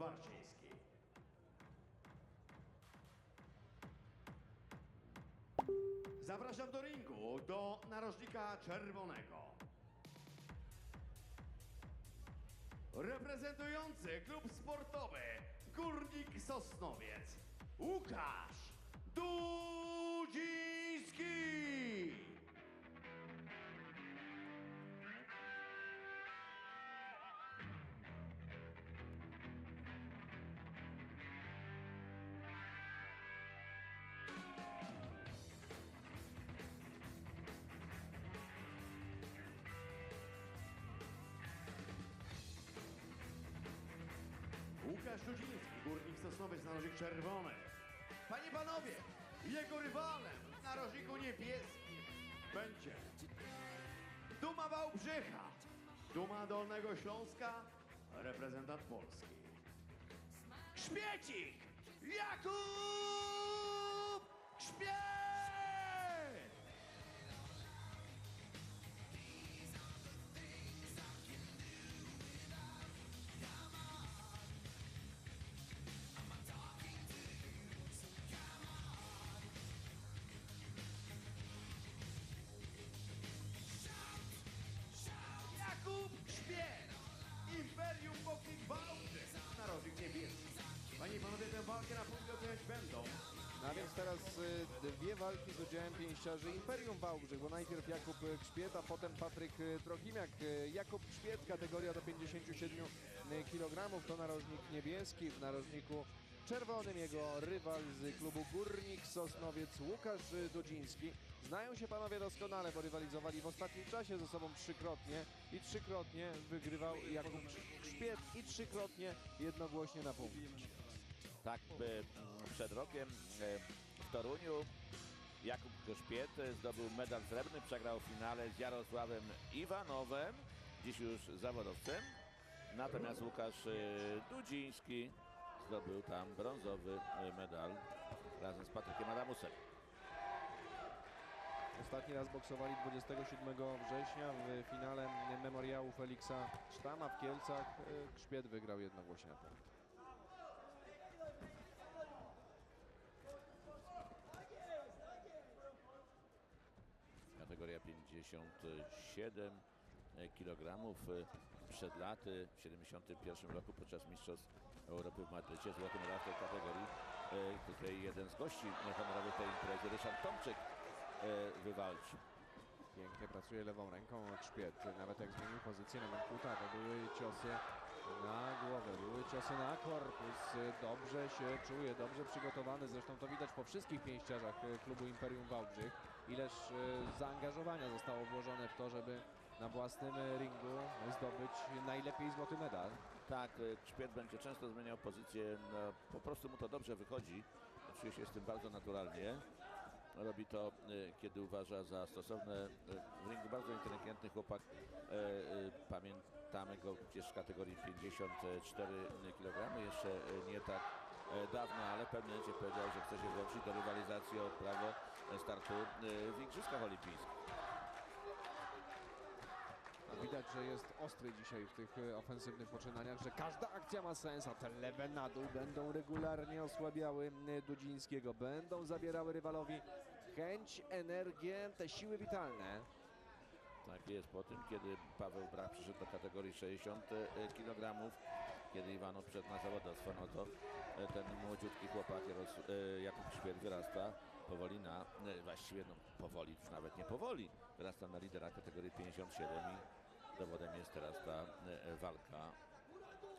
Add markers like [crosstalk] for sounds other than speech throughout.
Barczyński. Zapraszam do ringu do narożnika czerwonego. Reprezentujący klub sportowy Górnik Sosnowiec Łukasz Dudziński. Łukasz Dudziński, Górnik Sosnowiec, narożnik czerwony. Panie panowie, jego rywalem w narożniku niebieskim będzie Duma Wałbrzycha, Duma Dolnego Śląska, reprezentant Polski. Śmiecik Jakub Śmieć! Teraz y, dwie walki z udziałem pięściarzy Imperium Wałbrzych, bo najpierw Jakub Grzbiet, a potem Patryk Trochimiak. Jakub Grzbiet, kategoria do 57 kg, to narożnik niebieski, w narożniku czerwonym jego rywal z klubu Górnik Sosnowiec Łukasz Dudziński. Znają się panowie doskonale, bo rywalizowali w ostatnim czasie ze sobą trzykrotnie i trzykrotnie wygrywał Jakub Grzbiet i trzykrotnie jednogłośnie na punkt. Tak, by, przed rokiem e, w Toruniu Jakub Koszpiet zdobył medal srebrny, przegrał w finale z Jarosławem Iwanowem, dziś już zawodowcem. Natomiast Łukasz e, Dudziński zdobył tam brązowy e, medal razem z Patrykiem Adamusem. Ostatni raz boksowali 27 września w finale memoriału Feliksa Sztama w Kielcach. Y, Grzbiet wygrał jednogłośnie Kategoria 57 kg. Przed laty, w 71 roku podczas Mistrzostw Europy w Madrycie, złoty medal kategorii. e, Tutaj jeden z gości honorowych tej imprezy, Ryszard Tomczyk, e, wywalczył. Pięknie pracuje lewą ręką Grzbiet. Nawet jak zmienił pozycję na Mankuta, to były ciosy na głowę, były ciosy na korpus. Dobrze się czuje, dobrze przygotowany. Zresztą to widać po wszystkich pięściarzach y, klubu Imperium Wałbrzych. Ileż y, zaangażowania zostało włożone w to, żeby na własnym y, ringu zdobyć najlepiej złoty medal. Tak, e, Grzbiet będzie często zmieniał pozycję, no, po prostu mu to dobrze wychodzi. Czuje się z tym bardzo naturalnie. Robi to, e, kiedy uważa za stosowne. E, W ringu bardzo inteligentny chłopak. E, e, Pamiętamy go przecież w kategorii 54 kg, jeszcze e, nie tak e, dawno, ale w pewnym momencie powiedział, że chce się włączyć do rywalizacji o prawo e, startu e, w Igrzyskach Olimpijskich. Widać, że jest ostry dzisiaj w tych e, ofensywnych poczynaniach, że każda akcja ma sens, a te lewe na dół będą regularnie osłabiały e, Dudzińskiego, będą zabierały rywalowi chęć, energię, te siły witalne. Tak jest po tym, kiedy Paweł Brach przyszedł do kategorii 60 kg, kiedy Iwanow przed na zawodowstwo, no to e, ten młodziutki chłopak e, Jakub Śpier wyrasta powoli na, e, właściwie no powoli, nawet nie powoli, wyrasta na lidera kategorii 57 i dowodem jest teraz ta walka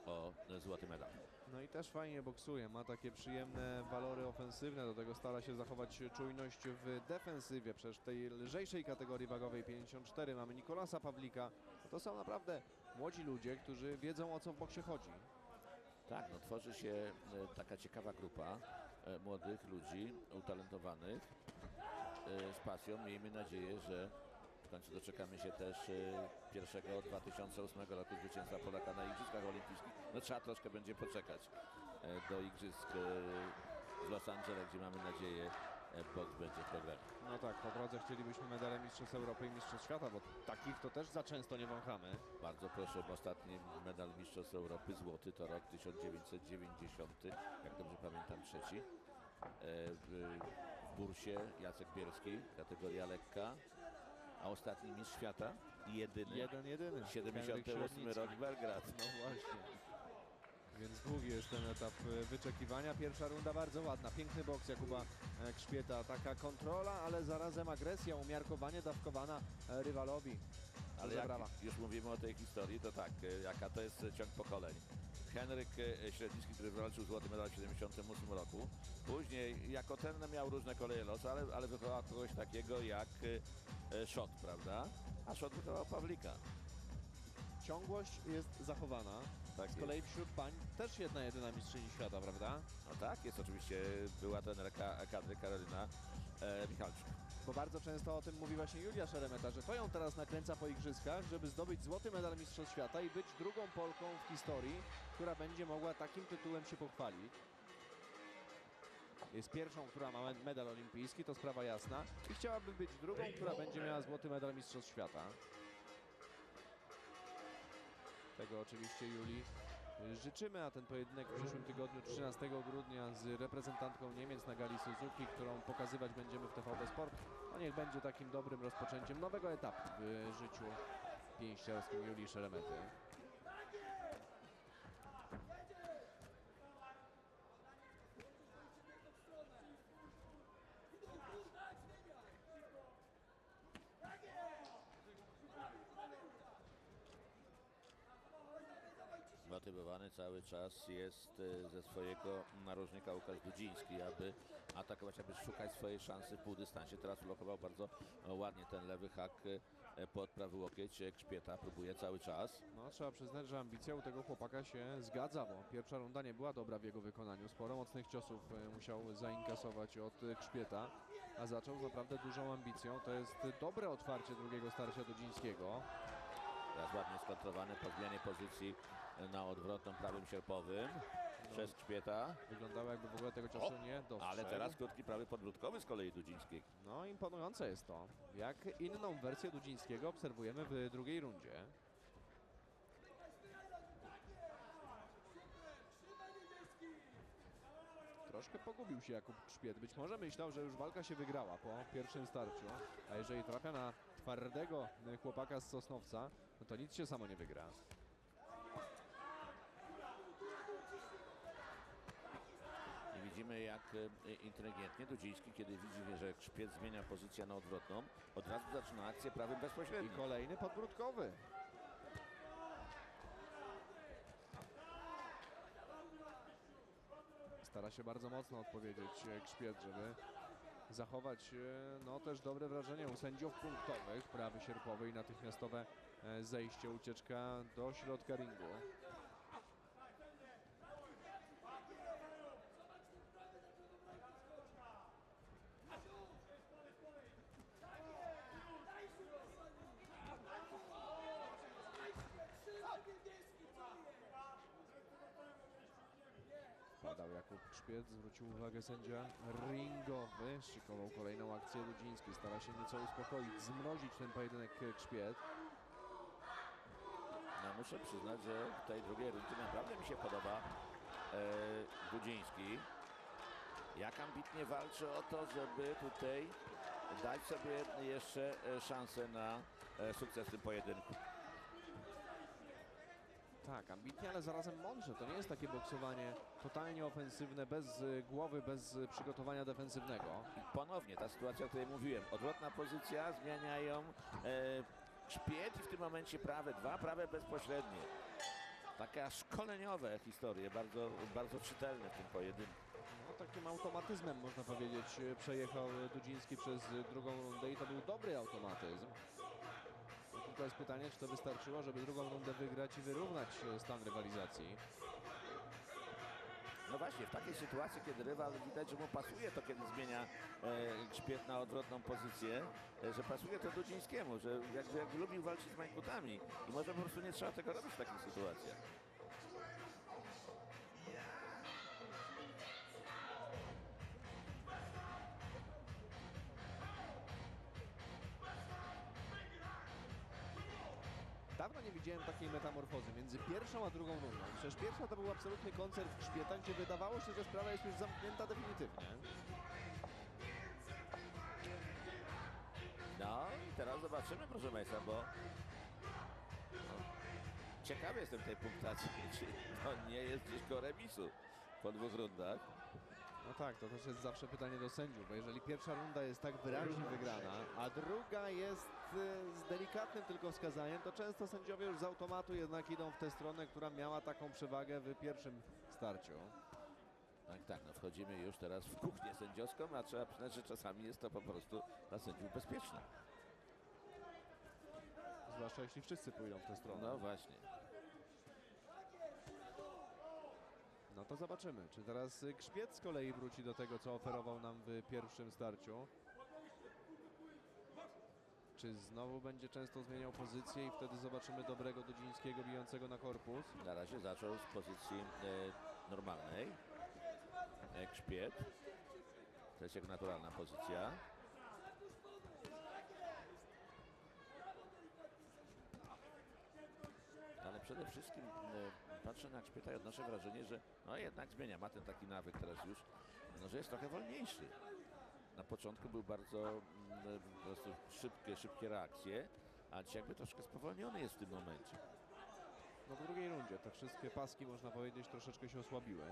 o złoty medal. No i też fajnie boksuje, ma takie przyjemne walory ofensywne, do tego stara się zachować czujność w defensywie. Przecież w tej lżejszej kategorii wagowej 54 mamy Nikolasa Pawlika. To są naprawdę młodzi ludzie, którzy wiedzą o co w boksie chodzi. Tak, no tworzy się e, taka ciekawa grupa e, młodych ludzi, utalentowanych, e, z pasją. Miejmy nadzieję, że w końcu doczekamy się też pierwszego 2008 roku zwycięstwa Polaka na Igrzyskach Olimpijskich. No trzeba troszkę będzie poczekać do Igrzysk w Los Angeles, gdzie mamy nadzieję boks będzie w programie. No tak, po drodze chcielibyśmy medale Mistrzostw Europy i Mistrzostw Świata, bo takich to też za często nie wąchamy. Bardzo proszę, bo ostatni medal Mistrzostw Europy złoty to rok 1990, jak dobrze pamiętam, trzeci. E, W, Bursie Jacek Bielski, kategoria lekka, a ostatni mistrz świata jedyny. Jeden, jedyny. 78 Henryk rok Belgrad. No właśnie. Więc długi jest ten etap e, wyczekiwania. Pierwsza runda bardzo ładna. Piękny boks Jakuba e, Krzpieta. Taka kontrola, ale zarazem agresja, umiarkowanie dawkowana e, rywalowi. Ale jak brawa. już mówimy o tej historii, to tak, jaka to jest ciąg pokoleń. Henryk Średnicki, który wywalczył złoty medal w 1978 roku. Później jako ten miał różne koleje losu, ale, ale wychował kogoś takiego jak Szot, prawda? A Szot wychował Pawlika. Ciągłość jest zachowana. Tak Z kolei wśród pań też jedna jedyna mistrzyni świata, prawda? No tak, jest oczywiście była trenerka kadry Karolina e, Michalczyk. Bo bardzo często o tym mówi właśnie Julia Szeremeta, że to ją teraz nakręca po igrzyskach, żeby zdobyć złoty medal Mistrzostw Świata i być drugą Polką w historii, która będzie mogła takim tytułem się pochwalić. Jest pierwszą, która ma med- medal olimpijski, to sprawa jasna. I chciałaby być drugą, która będzie miała złoty medal Mistrzostw Świata. Tego oczywiście Julii życzymy, a ten pojedynek w przyszłym tygodniu 13 grudnia z reprezentantką Niemiec na gali Suzuki, którą pokazywać będziemy w TVP Sport, no niech będzie takim dobrym rozpoczęciem nowego etapu w życiu pięściarskim Julii Szeremety. Motywowany cały czas jest e, ze swojego narożnika Łukasz Dudziński, aby atakować, aby szukać swojej szansy w półdystansie. Teraz ulokował bardzo ładnie ten lewy hak e, pod prawy łokieć. Grzbieta próbuje cały czas. No trzeba przyznać, że ambicja u tego chłopaka się zgadza, bo pierwsza runda nie była dobra w jego wykonaniu. Sporo mocnych ciosów e, musiał zainkasować od Krzpieta, a zaczął z naprawdę dużą ambicją. To jest dobre otwarcie drugiego starcia Dudzińskiego. Teraz ładnie skontrowany po zmianie pozycji na odwrotną prawym sierpowym przez Grzbieta. Wyglądało jakby w ogóle tego ciosu nie dostrzegł. Ale teraz krótki prawy podbródkowy z kolei Dudzińskiej. No imponujące jest to. Jak inną wersję Dudzińskiego obserwujemy w drugiej rundzie. Troszkę pogubił się Jakub Szpiet. Być może myślał, że już walka się wygrała po pierwszym starciu. A jeżeli trafia na twardego y, chłopaka z Sosnowca, no to nic się samo nie wygra. I widzimy jak e, inteligentnie Dudziński, kiedy widzi, że Grzbiet zmienia pozycję na odwrotną, od razu zaczyna akcję prawym I bezpośrednim. kolejny podbródkowy. Stara się bardzo mocno odpowiedzieć e, Grzbiet, żeby zachować e, no, też dobre wrażenie u sędziów punktowych. Prawy sierpowy i natychmiastowe e, zejście, ucieczka do środka ringu. Jakub Krzpiec, zwrócił uwagę sędzia ringowy, szykował kolejną akcję Ludziński, stara się nieco uspokoić, zmrozić ten pojedynek Krzpiet. No, muszę przyznać, że w tej drugiej rundzie naprawdę mi się podoba e, Dudziński. Jak ambitnie walczy o to, żeby tutaj dać sobie jeszcze e, szansę na e, sukces w tym pojedynku. Tak, ambitnie, ale zarazem mądrze. To nie jest takie boksowanie totalnie ofensywne, bez e, głowy, bez e, przygotowania defensywnego. I ponownie ta sytuacja, o której mówiłem. Odwrotna pozycja, zmieniają e, szpiet i w tym momencie prawe, dwa prawe bezpośrednie. Taka szkoleniowe historie, bardzo, bardzo czytelne w tym pojedynku. No, takim automatyzmem można powiedzieć przejechał Dudziński przez drugą rundę i to był dobry automatyzm. Tylko jest pytanie, czy to wystarczyło, żeby drugą rundę wygrać i wyrównać e, stan rywalizacji. No właśnie, w takiej sytuacji, kiedy rywal widać, że mu pasuje to, kiedy zmienia e, grzbiet na odwrotną pozycję, e, że pasuje to Dudzińskiemu, że jakby, jakby lubił walczyć z mańkutami i może po prostu nie trzeba tego robić w takich sytuacjach. Widziałem takiej metamorfozy między pierwszą a drugą rundą. Przecież pierwsza to był absolutny koncert w Grzbieta, gdzie wydawało się, że sprawa jest już zamknięta definitywnie. No i teraz zobaczymy, proszę Państwa, bo no, ciekawy jestem tej punktacji, [laughs] czy to nie jest gdzieś koło remisu po dwóch rundach. No tak, to też jest zawsze pytanie do sędziów, bo jeżeli pierwsza runda jest tak wyraźnie wygrana, a druga jest y, z delikatnym tylko wskazaniem, to często sędziowie już z automatu jednak idą w tę stronę, która miała taką przewagę w pierwszym starciu. Tak, tak, no wchodzimy już teraz w kuchnię sędziowską, a trzeba przyznać, że czasami jest to po prostu dla sędziów bezpieczne. Zwłaszcza jeśli wszyscy pójdą w tę stronę. No właśnie. No to zobaczymy, czy teraz y, Grzbiet z kolei wróci do tego, co oferował nam w pierwszym starciu. Czy znowu będzie często zmieniał pozycję i wtedy zobaczymy dobrego Dudzińskiego bijącego na korpus? Na razie zaczął z pozycji e, normalnej. E, Grzbiet. To jest jego naturalna pozycja. Ale przede wszystkim e, patrzę na Grzbieta i odnoszę wrażenie, że no jednak zmienia, ma ten taki nawyk teraz już, no, że jest trochę wolniejszy. Na początku był bardzo prostu szybkie, szybkie reakcje, a dzisiaj jakby troszkę spowolniony jest w tym momencie. No w drugiej rundzie te wszystkie paski, można powiedzieć, troszeczkę się osłabiły.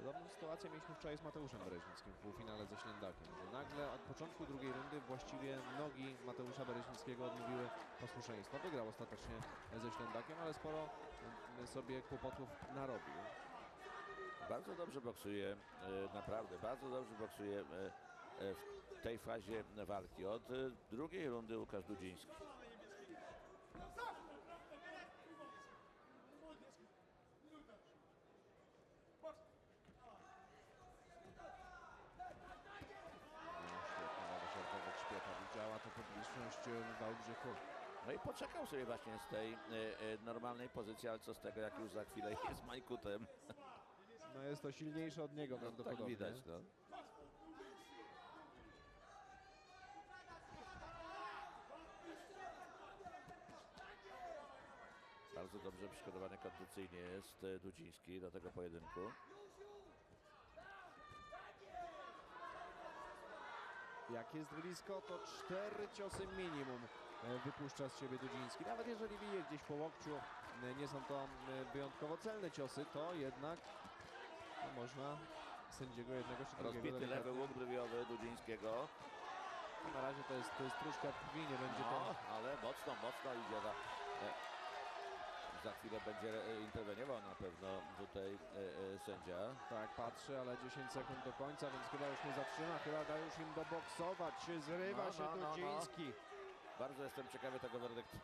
Podobną sytuację mieliśmy wczoraj z Mateuszem Bereźnickim w półfinale ze Ślędakiem, nagle od początku drugiej rundy właściwie nogi Mateusza Bereźnickiego odmówiły posłuszeństwa. Wygrał ostatecznie ze Ślędakiem, ale sporo mm, sobie kłopotów narobił. Bardzo dobrze boksuje, e, naprawdę bardzo dobrze boksuje e, e, w tej fazie walki. Od drugiej rundy Łukasz Dudziński. No, świetna lewa szerpowa Grzbieta widziała to publiczność e, w Wałbrzychu. No i poczekał sobie właśnie z tej e, e, normalnej pozycji, ale co z tego, jak już za chwilę jest Majkutem. No jest to silniejsze od niego No, tak widać, no. Bardzo dobrze przygotowany kondycyjnie jest e, Dudziński do tego pojedynku. Jak jest blisko, to cztery ciosy minimum wypuszcza z siebie Dudziński. Nawet jeżeli bije gdzieś po łokciu, e, nie są to e, wyjątkowo celne ciosy, to jednak no, można sędziego jednego czy drugiego Rozbity lewy łuk brwiowy Dudzińskiego. Na razie to jest, to jest truszka krwi, nie będzie No, to... ale mocno, mocno idzie za, e, za chwilę będzie e, interweniował na pewno tutaj e, e, sędzia. Tak, patrzy, ale 10 sekund do końca, więc chyba już nie zatrzyma, chyba da już im doboksować. Zrywa No, się no, no, no. Bardzo jestem ciekawy tego werdyktu.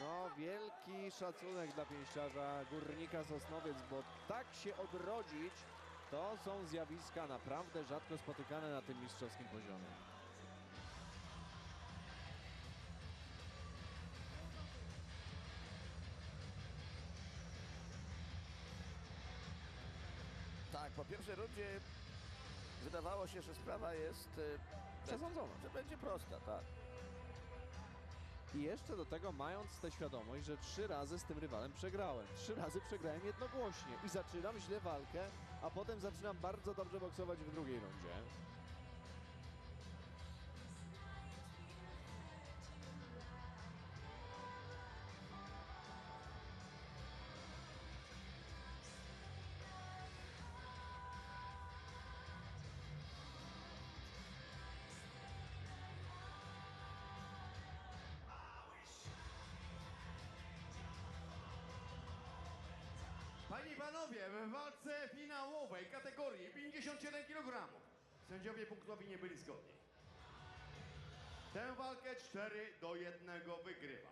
No, wielki szacunek dla pięściarza Górnika Sosnowiec, bo tak się odrodzić, to są zjawiska naprawdę rzadko spotykane na tym mistrzowskim poziomie. Tak, po pierwszej rundzie wydawało się, że sprawa jest e, Przesądzona. że będzie prosta, tak. I jeszcze do tego mając tę świadomość, że trzy razy z tym rywalem przegrałem. Trzy razy przegrałem jednogłośnie i zaczynam źle walkę, a potem zaczynam bardzo dobrze boksować w drugiej rundzie. Finałowej kategorii 57 kg sędziowie punktowi nie byli zgodni. Tę walkę 4 do 1 wygrywa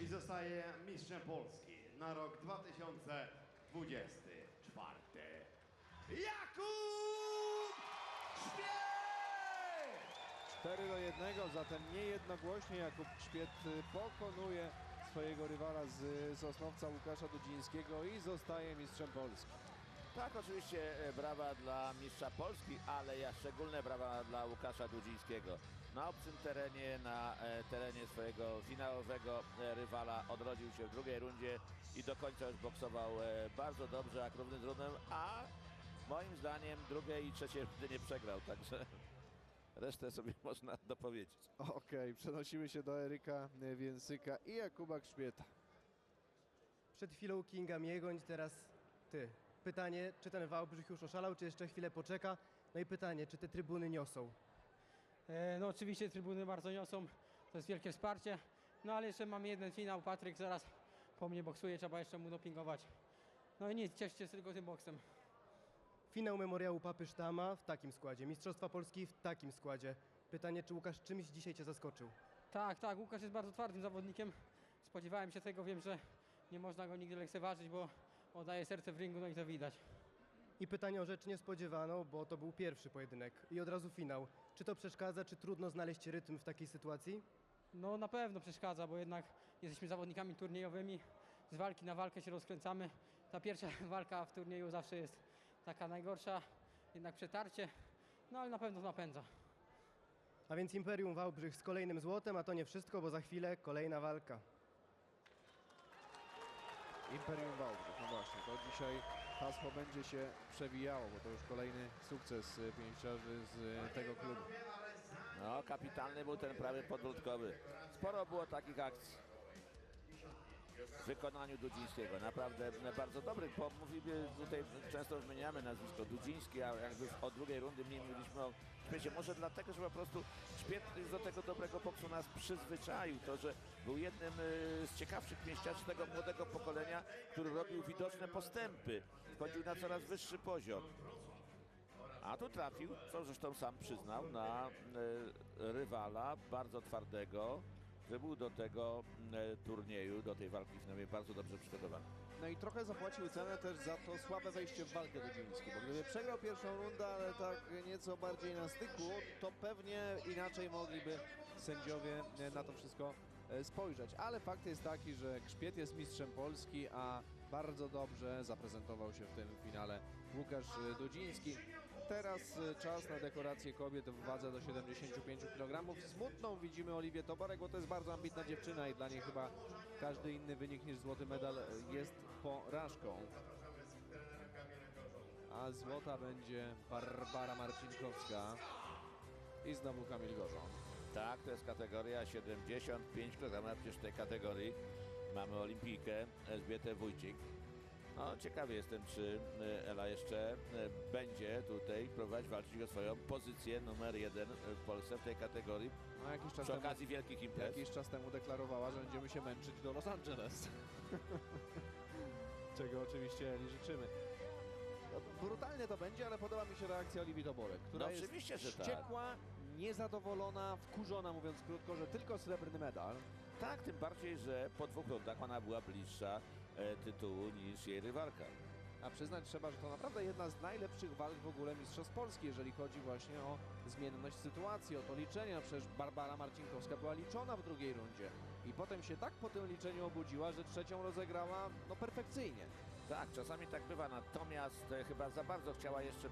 i zostaje mistrzem Polski na rok 2024. Jakub Śmiech! 4 do 1, zatem niejednogłośnie Jakub y, pokonuje swojego rywala z Sosnowca Łukasza Dudzińskiego i zostaje mistrzem Polski. Tak, oczywiście e, brawa dla mistrza Polski, ale ja szczególne brawa dla Łukasza Dudzińskiego. Na obcym terenie, na e, terenie swojego finałowego e, rywala odrodził się w drugiej rundzie i do końca już boksował bardzo dobrze, jak równy z równym, a moim zdaniem drugiej i trzeciej rundy nie przegrał, także [laughs] resztę sobie [laughs] można dopowiedzieć. Okej, przenosimy się do Eryka Więsyka i Jakuba Grzbieta. Przed chwilą Kinga Miegoń, teraz ty. Pytanie, czy ten Wałbrzych już oszalał, czy jeszcze chwilę poczeka? No i pytanie, czy te trybuny niosą? E, No oczywiście trybuny bardzo niosą, to jest wielkie wsparcie. No ale jeszcze mamy jeden finał, Patryk zaraz po mnie boksuje, trzeba jeszcze mu dopingować. No i nic, cieszcie się tylko tym boksem. Finał memoriału Papy Sztama w takim składzie, Mistrzostwa Polski w takim składzie. Pytanie, czy Łukasz czymś dzisiaj cię zaskoczył? Tak, tak, Łukasz jest bardzo twardym zawodnikiem. Spodziewałem się tego, wiem, że nie można go nigdy lekceważyć, bo oddaje serce w ringu, no i to widać. I pytanie o rzecz niespodziewaną, bo to był pierwszy pojedynek i od razu finał. Czy to przeszkadza, czy trudno znaleźć rytm w takiej sytuacji? No na pewno przeszkadza, bo jednak jesteśmy zawodnikami turniejowymi, z walki na walkę się rozkręcamy. Ta pierwsza [laughs] walka w turnieju zawsze jest taka najgorsza, jednak przetarcie, no ale na pewno napędza. A więc Imperium Wałbrzych z kolejnym złotem, a to nie wszystko, bo za chwilę kolejna walka. Imperium Wałbrzych, no właśnie, to dzisiaj hasło będzie się przewijało, bo to już kolejny sukces y, pięściarzy z y, tego klubu. No, kapitalny był ten prawy podwrótkowy. Sporo było takich akcji w wykonaniu Dudzińskiego. Naprawdę e, bardzo dobrych, bo mówimy, tutaj często wymieniamy nazwisko Dudziński, a jakby o drugiej rundy mniej mówiliśmy o Szpiecie. Może dlatego, że po prostu Szpiet do tego dobrego boksu nas przyzwyczaił. To, że był jednym e, z ciekawszych mieściarzy tego młodego pokolenia, który robił widoczne postępy. Wchodził na coraz wyższy poziom. A tu trafił, co zresztą sam przyznał, na e, rywala bardzo twardego, był do tego e, turnieju, do tej walki finałowej bardzo dobrze przygotowany. No i trochę zapłacił cenę też za to słabe wejście w walkę Dudziński, bo gdyby przegrał pierwszą rundę, ale tak nieco bardziej na styku, to pewnie inaczej mogliby sędziowie e, na to wszystko e, spojrzeć. Ale fakt jest taki, że Grzbiet jest mistrzem Polski, a bardzo dobrze zaprezentował się w tym finale Łukasz Dudziński. Teraz e, czas na dekorację kobiet w wadze do 75 kg. Smutną widzimy Oliwię Tobarek, bo to jest bardzo ambitna dziewczyna i dla niej chyba każdy inny wynik niż złoty medal jest porażką. A złota będzie Barbara Marcinkowska i znowu Kamil Gorzon. Tak, to jest kategoria 75 kg. Przecież w tej kategorii mamy olimpijkę Elżbietę Wójcik. No, ciekawy jestem, czy e, Ela jeszcze e, będzie tutaj próbować walczyć o swoją pozycję numer jeden w Polsce w tej kategorii No, jakiś czas przy temu, okazji wielkich imprez. jakiś czas temu deklarowała, że będziemy się męczyć do Los Angeles. [laughs] Czego oczywiście Eli życzymy. No, brutalnie to będzie, ale podoba mi się reakcja Oliwii Toborek, która No jest oczywiście, że tak. wściekła, niezadowolona, wkurzona, mówiąc krótko, że tylko srebrny medal. Tak, tym bardziej, że po dwóch rundach ona była bliższa tytułu niż jej rywalka. A przyznać trzeba, że to naprawdę jedna z najlepszych walk w ogóle Mistrzostw Polski, jeżeli chodzi właśnie o zmienność sytuacji, o to liczenie. Przecież Barbara Marcinkowska była liczona w drugiej rundzie i potem się tak po tym liczeniu obudziła, że trzecią rozegrała no perfekcyjnie. Tak, czasami tak bywa, natomiast e, chyba za bardzo chciała jeszcze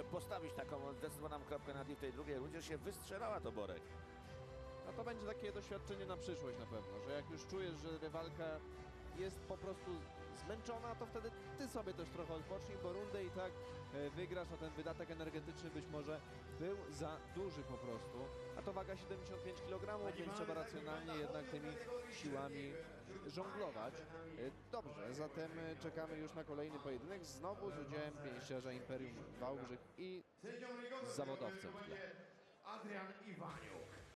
e, postawić taką zdecydowaną kropkę na i w tej drugiej rundzie, się wystrzelała to Borek. No to będzie takie doświadczenie na przyszłość na pewno, że jak już czujesz, że rywalka jest po prostu zmęczona, to wtedy ty sobie też trochę odpocznij, bo rundę i tak e, wygrasz, a ten wydatek energetyczny być może był za duży po prostu. A to waga 75 kg, więc trzeba racjonalnie jednak tymi siłami żonglować. E, Dobrze, zatem e, czekamy już na kolejny pojedynek, znowu z udziałem pięściarza Imperium Wałbrzych i Z zawodowcem Adrian Iwaniuk.